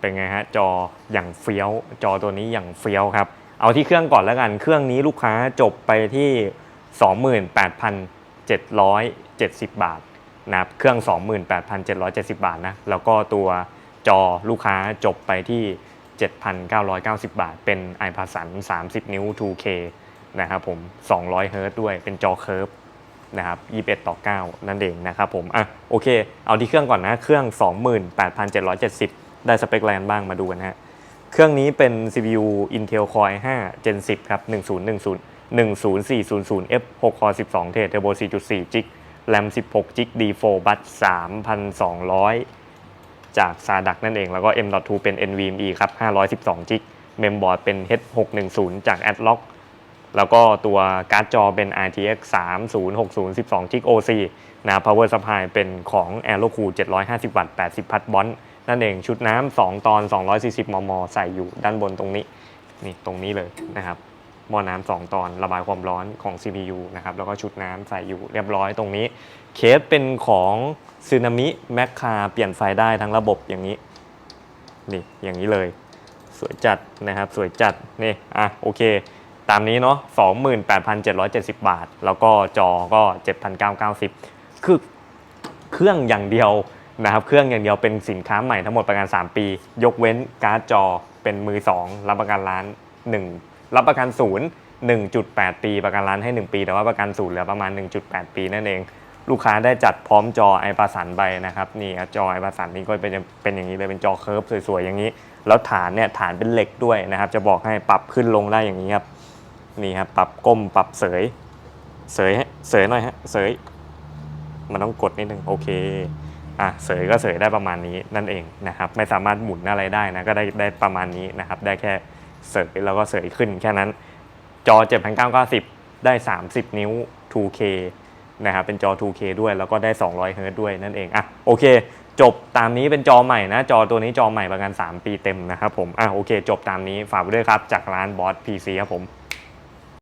เป็นไงฮะจออย่างเฟี้ยว จอตัวนี้อย่างเฟี้ยวครับ เอาที่เครื่องก่อนแล้วกัน เครื่องนี้ลูกค้าจบไปที่ 28,770 บาทนะครับเครื่อง 28,770 บาทนะแล้วก็ตัวจอลูกค้าจบไปที่ 7,990 บาท เป็น i p a s สัน30 นิ้ว 2K นะครับผม200เฮิร์ตด้วยเป็นจอเคิร์ฟนะครับ21 ต่อ 9 นั่นเองนะครับผมอะโอเค เอาที่เครื่องก่อนนะ เครื่อง 28,770 ได้สเปคแรงบ้างมาดูกันฮะ เครื่องนี้เป็น CPU Intel Core i5 Gen 10 ครับ 1010 10400F 6 Core 12 เทรด Turbo 4.4 g RAM 16 g D4 Bus 3,200 จาก SADAC นั่นเอง แล้วก็ M.2 เป็น NVMe ครับ 512 g Memboard เป็น H610 จาก Adlock แล้วก็ตัวการ์ดจอเป็น RTX 3060 12 g OC นะ Power Supply เป็นของ Aerocool 750 วัตต์80 พัทบอล นั่นเองชุดน้ำ2ตอน 240 มม ใส่อยู่ด้านบนตรงนี้นี่ตรงนี้เลยนะครับหม้อน้ำสองตอนระบายความร้อนของ CPU นะครับแล้วก็ชุดน้ำใส่อยู่เรียบร้อยตรงนี้ เคสเป็นของซึนามิแมคคาเปลี่ยนไฟได้ทั้งระบบอย่างนี้นี่อย่างนี้เลย สวยจัดนะครับสวยจัดนี่อะโอเค ตามนี้เนาะ28,770 บาท แล้วก็จอก็ 7,990 คือเครื่องอย่างเดียว นะครับเครื่องอย่างเดียวเป็นสินค้าใหม่ทั้งหมดประกัน 3 ปี ยกเว้นการ์ดจอเป็นมือ 2 รับประกันร้าน 1 รับประกันศูนย์1.8 ปีประกันร้านให้ 1 ปี แต่ว่าประกันศูนย์เหลือประมาณ 1.8 ปีนั่นเอง ลูกค้าได้จัดพร้อมจอไอปาสันไปนะครับนี่จอไอปาสันนี่ก็เป็นเป็นอย่างนี้เลยเป็นจอเคิร์ฟสวยๆอย่างนี้ แล้วฐานเนี่ยฐานเป็นเหล็กด้วยนะครับ จะบอกให้ปรับขึ้นลงได้อย่างนี้ครับนี่ครับปรับก้มปรับเสย เสยฮะเสยหน่อยฮะเสยมันต้องกดนิดนึงโอเค อะเสยก็เสยได้ประมาณนี้นั่นเองนะครับไม่สามารถหมุนอะไรได้นะก็ได้ได้ประมาณนี้นะครับได้แค่เสยแล้วก็เสยขึ้นแค่นั้น จอ 7,990 ได้ 30 นิ้ว 2K นะครับเป็นจอ 2K ด้วยแล้วก็ได้ 200 เฮิร์ตด้วยนั่นเองอะโอเค จบตามนี้เป็นจอใหม่นะ จอตัวนี้จอใหม่ประกัน 3 ปีเต็มนะครับผมอะโอเค จบตามนี้ฝากไว้ด้วยครับ จากร้านบอส PC ครับผม